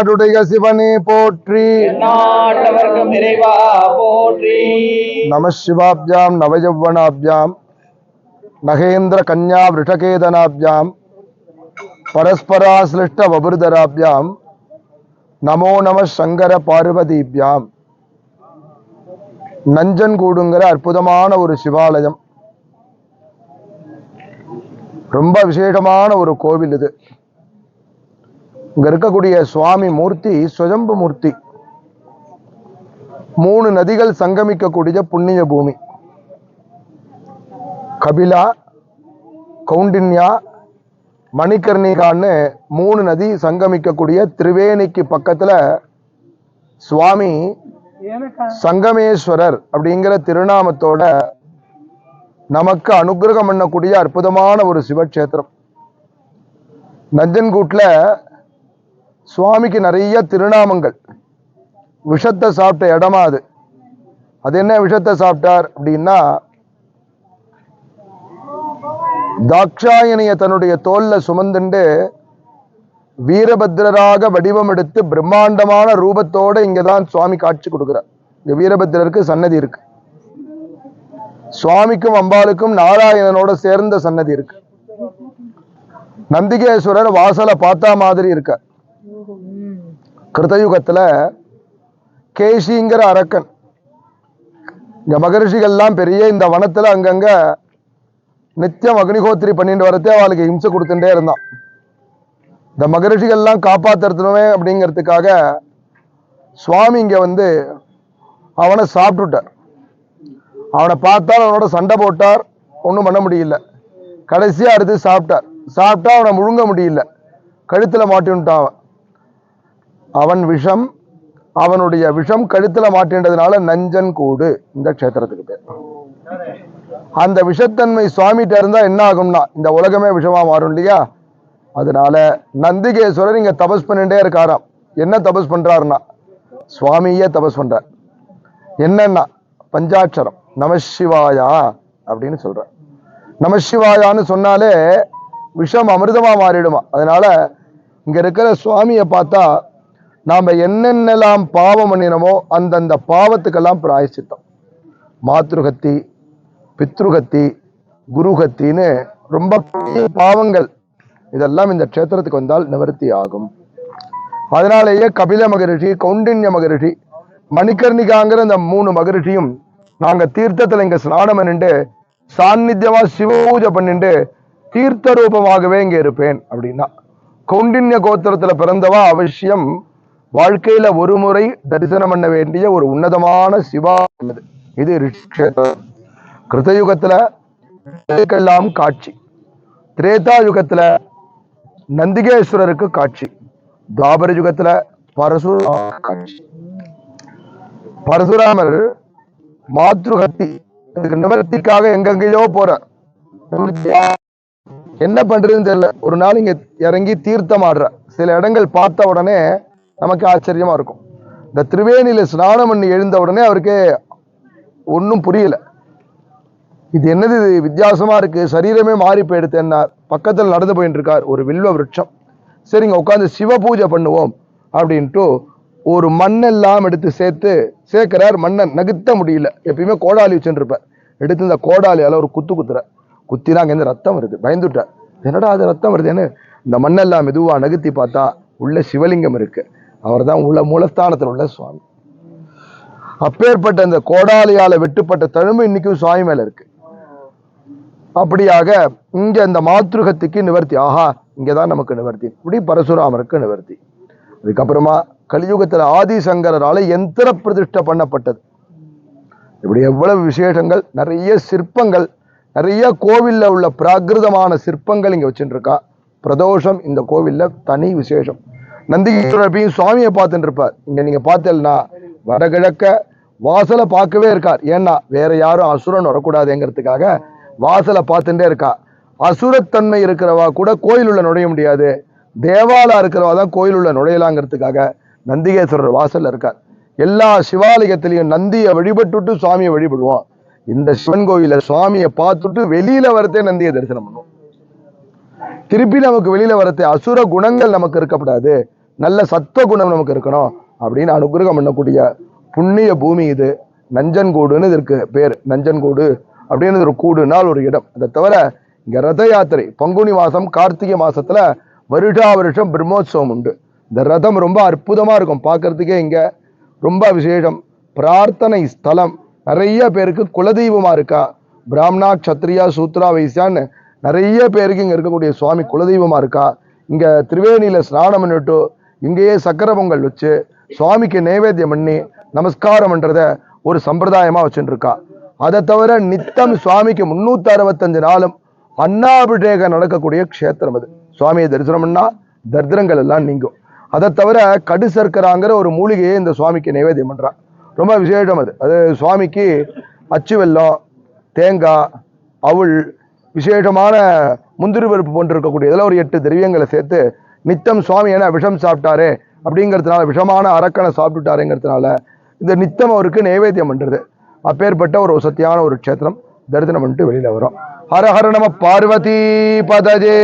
தென்னாடுடைய சிவனே போற்றி. இறைவா போற்றி. நம சிவாபியாம் நவயௌவனாபியாம் நகேந்திர கன்யா விருஷகேதனாபியாம் பரஸ்பராசிலிஷ்ட வபுர்தராபியாம் நமோ நம சங்கர பார்வதிபியாம். நஞ்சன்கூடுங்கிற அற்புதமான ஒரு சிவாலயம். ரொம்ப விசேஷமான ஒரு கோவில் இது. இங்கே இருக்கக்கூடிய சுவாமி மூர்த்தி சுஜம்பு மூர்த்தி. மூணு நதிகள் சங்கமிக்கக்கூடிய புண்ணிய பூமி. கபிலா கவுண்டின்யா மணிகர்ணிகான்னு மூணு நதி சங்கமிக்கக்கூடிய திரிவேணிக்கு பக்கத்துல சுவாமி சங்கமேஸ்வரர் அப்படிங்கிற திருநாமத்தோட நமக்கு அனுகிரகம் பண்ணக்கூடிய அற்புதமான ஒரு சிவக்ஷேத்திரம். நஞ்சன்கூட்ல சுவாமிக்கு நிறைய திருநாமங்கள். விஷத்தை சாப்பிட்ட இடமா அது. அது என்ன விஷத்தை சாப்பிட்டார் அப்படின்னா தாக்ஷாயணிய தன்னுடைய தோல்ல சுமந்துண்டு வீரபத்ரராக வடிவம் எடுத்து பிரம்மாண்டமான ரூபத்தோட இங்கதான் சுவாமி காட்சி கொடுக்குறார். இங்க வீரபத்ரருக்கு சன்னதி இருக்கு. சுவாமிக்கும் அம்பாளுக்கும் நாராயணனோட சேர்ந்த சன்னதி இருக்கு. நந்திகேஸ்வரர் வாசலை பார்த்தா மாதிரி இருக்கார். கிருதயுகத்துல கேசிங்கிற அரக்கன். இந்த மகரிஷிகள்லாம் பெரிய இந்த வனத்துல அங்கங்க நித்தியம் அக்னிஹோத்திரி பண்ணிட்டு வரத்தே அவளுக்கு இம்சை கொடுத்துட்டே இருந்தான். இந்த மகரிஷிகள்லாம் காப்பாத்துறதுனவே அப்படிங்கிறதுக்காக சுவாமி இங்க வந்து அவனை சாப்பிட்டுட்டார். அவனை பார்த்தால் அவனோட சண்டை போட்டார் ஒன்றும் பண்ண முடியல. கடைசியா அடுத்து சாப்பிட்டார். சாப்பிட்டா அவனை முழுங்க முடியல. கழுத்துல மாட்டின்ட்டான் அவன். அவன் விஷம் அவனுடைய விஷம் கழுத்துல மாட்டின்றதுனால நஞ்சன் கூடு. இந்த க்ஷேத்திரத்துக்கு பேர். அந்த விஷத்தன்மை சுவாமிகிட்ட இருந்தா என்ன ஆகும்னா இந்த உலகமே விஷமா மாறும் இல்லையா? அதனால நந்திகேஸ்வரர் இங்க தபஸ் பண்ணிட்டே இருக்காராம். என்ன தபஸ் பண்றாருன்னா சுவாமியே தபஸ் பண்றார். என்னன்னா பஞ்சாட்சரம் நமசிவாயா அப்படின்னு சொல்ற நமசிவாயான்னு சொன்னாலே விஷம் அமிர்தமா மாறிடுமா. அதனால இங்க இருக்கிற சுவாமியை பார்த்தா நாம் என்னென்னலாம் பாவம் பண்ணினோமோ அந்தந்த பாவத்துக்கெல்லாம் பிராயச்சித்தம். மாத்ருகத்தி பித்ருகத்தி குருகத்தின்னு ரொம்ப பெரிய பாவங்கள். இதெல்லாம் இந்த க்ஷேத்திரத்துக்கு வந்தால் நிவர்த்தி ஆகும். அதனாலேயே கபில மகரிஷி கௌண்டின்ய மகரிஷி மணிகர்ணிகாங்கிற இந்த மூணு மகரிஷியும் நாங்கள் தீர்த்தத்தில் இங்கே ஸ்நானம் பண்ணிட்டு சாநித்தியமாக சிவ பூஜை பண்ணிட்டு தீர்த்த ரூபமாகவே இங்கே இருப்பேன் அப்படின்னா. கௌண்டின்ய கோத்திரத்தில் பிறந்தவா அவசியம் வாழ்க்கையில ஒரு முறை தரிசனம் பண்ண வேண்டிய ஒரு உன்னதமான சிவா உள்ளது இது ரிஷிக்ஷேத்திரம் கிருதயுகத்துல இதுக்கெல்லாம் காட்சி. திரேதா யுகத்துல நந்திகேஸ்வரருக்கு காட்சி. துவாபர யுகத்துல பரசுராம காட்சி. பரசுராமர் மாத்ருகத்தி இதுக்கு நிவர்த்திக்காக எங்கெங்கேயோ போறார். என்ன பண்றதுன்னு தெரியல. ஒரு நாள் இங்க இறங்கி தீர்த்தம் ஆடுற சில இடங்கள் பார்த்த உடனே நமக்கு ஆச்சரியமாக இருக்கும். இந்த திருவேணியில் ஸ்நானம் பண்ணி எழுந்த உடனே அவருக்கு ஒன்றும் புரியல. இது என்னது? இது வித்தியாசமாக இருக்குது சரீரமே மாறி போயிடுத்தேன்னார் பக்கத்தில் நடந்து போயின்னு இருக்கார் ஒரு வில்வ விருட்சம். சரிங்க உட்காந்து சிவ பூஜை பண்ணுவோம் அப்படின்ட்டு ஒரு மண்ணெல்லாம் எடுத்து சேர்த்து சேர்க்கிறார் மண்ணை நகுத்த முடியல. எப்பயுமே கோடாலி வச்சுருப்பார் எடுத்து இந்த கோடாலியால் ஒரு குத்து குத்துற குத்தினா அங்கேருந்து ரத்தம் வருது. பயந்துட்டார். என்னடா அது ரத்தம் வருதுன்னு இந்த மண்ணெல்லாம் மெதுவாக நகுத்தி பார்த்தா உள்ள சிவலிங்கம் இருக்குது அவர் தான் உள்ள மூலஸ்தானத்தில் உள்ள சுவாமி. அப்பேற்பட்ட அந்த கோடாலியால வெட்டுப்பட்ட தழும்பு இன்னைக்கும் சுவாமி மேல இருக்கு. அப்படியாக இங்க இந்த மாத்ருகத்துக்கு நிவர்த்தி. ஆஹா இங்கதான் நமக்கு நிவர்த்தி. இப்படி பரசுராமருக்கு நிவர்த்தி. அதுக்கப்புறமா கலியுகத்துல ஆதிசங்கரால எந்திர பிரதிஷ்டை பண்ணப்பட்டது. இப்படி எவ்வளவு விசேஷங்கள் நிறைய சிற்பங்கள் நிறைய கோவில்ல உள்ள பிராகிருதமான சிற்பங்கள் இங்க வச்சுட்டு இருக்கா பிரதோஷம் இந்த கோவில்ல தனி விசேஷம். நந்திகேஸ்வரப்பையும் சுவாமியை பார்த்துட்டு இருப்பார் இங்க நீங்க பார்த்தேன்னா வடகிழக்க வாசலை பார்க்கவே இருக்கார். ஏன்னா வேற யாரும் அசுரன் வரக்கூடாதுங்கிறதுக்காக வாசலை பார்த்துட்டே இருக்கா. அசுரத்தன்மை இருக்கிறவா கூட கோயில் உள்ள நுழைய முடியாது. தேவாலா இருக்கிறவா தான் கோயில் உள்ள நுழையலாங்கிறதுக்காக நந்திகேஸ்வரர் வாசல்ல இருக்கார். எல்லா சிவாலயத்திலையும் நந்தியை வழிபட்டுட்டு சுவாமியை வழிபடுவோம் இந்த சிவன் கோயில சுவாமியை பார்த்துட்டு வெளியில வரத்தே நந்தியை தரிசனம் பண்ணுவோம் திருப்பி நமக்கு வெளியில வரத்தே அசுர குணங்கள் நமக்கு இருக்கப்படாது. நல்ல சத்துவ குணம் நமக்கு இருக்கணும் அப்படின்னு அனுகிரகம் பண்ணக்கூடிய புண்ணிய பூமி இது. நஞ்சன்கூடுன்னு இதற்கு பேர். நஞ்சன்கூடு அப்படின்னு ஒரு கூடுனால் ஒரு இடம். அதை தவிர இங்க ரத யாத்திரை பங்குனி மாசம் கார்த்திகை மாசத்துல வருஷா வருஷம் பிரம்மோத்சவம் உண்டு. இந்த ரதம் ரொம்ப அற்புதமா இருக்கும். பார்க்கறதுக்கே இங்க ரொம்ப விசேஷம். பிரார்த்தனை ஸ்தலம். நிறைய பேருக்கு குலதெய்வமா இருக்கா? பிராமணா சத்ரியா சூத்ரா வைசியான்னு நிறைய பேருக்கு இங்க இருக்கக்கூடிய சுவாமி குலதெய்வமா இருக்கா? இங்க திரிவேணியில ஸ்நானம் பண்ணிட்டு இங்கேயே சக்கர பொங்கல் வச்சு சுவாமிக்கு நைவேத்தியம் பண்ணி நமஸ்காரம் பண்ணுறத ஒரு சம்பிரதாயமாக வச்சுட்டுருக்கா அதை தவிர நித்தம் சுவாமிக்கு முந்நூற்றி அறுபத்தஞ்சு நாளும் அன்னாபிஷேகம் நடக்கக்கூடிய க்ஷேத்திரம் அது. சுவாமியை தரிசனம் பண்ணால் தரித்திரங்கள் எல்லாம் நீங்கும். அதை தவிர கடு சர்க்கராங்கிற ஒரு மூலிகையை இந்த சுவாமிக்கு நைவேத்தியம் பண்ணுறான் ரொம்ப விசேஷம் அது. அது சுவாமிக்கு அச்சு வெல்லம் தேங்காய் அவுள் விசேஷமான முந்திரி பருப்பு போன்று இருக்கக்கூடிய இதில் ஒரு எட்டு திரவியங்களை சேர்த்து நித்தம் சுவாமி ஏன்னா விஷம் சாப்பிட்டாரு அப்படிங்கிறதுனால விஷமான அரக்கனை சாப்பிட்டுட்டாருங்கிறதுனால இந்த நித்தம் அவருக்கு நைவேத்தியம் பண்ணுறது அப்பேற்பட்ட ஒரு வசத்தியான ஒரு க்ஷேத்திரம் தரிசனம் பண்ணிட்டு வெளியில வரும் ஹர ஹர நம பார்வதி பதஜே.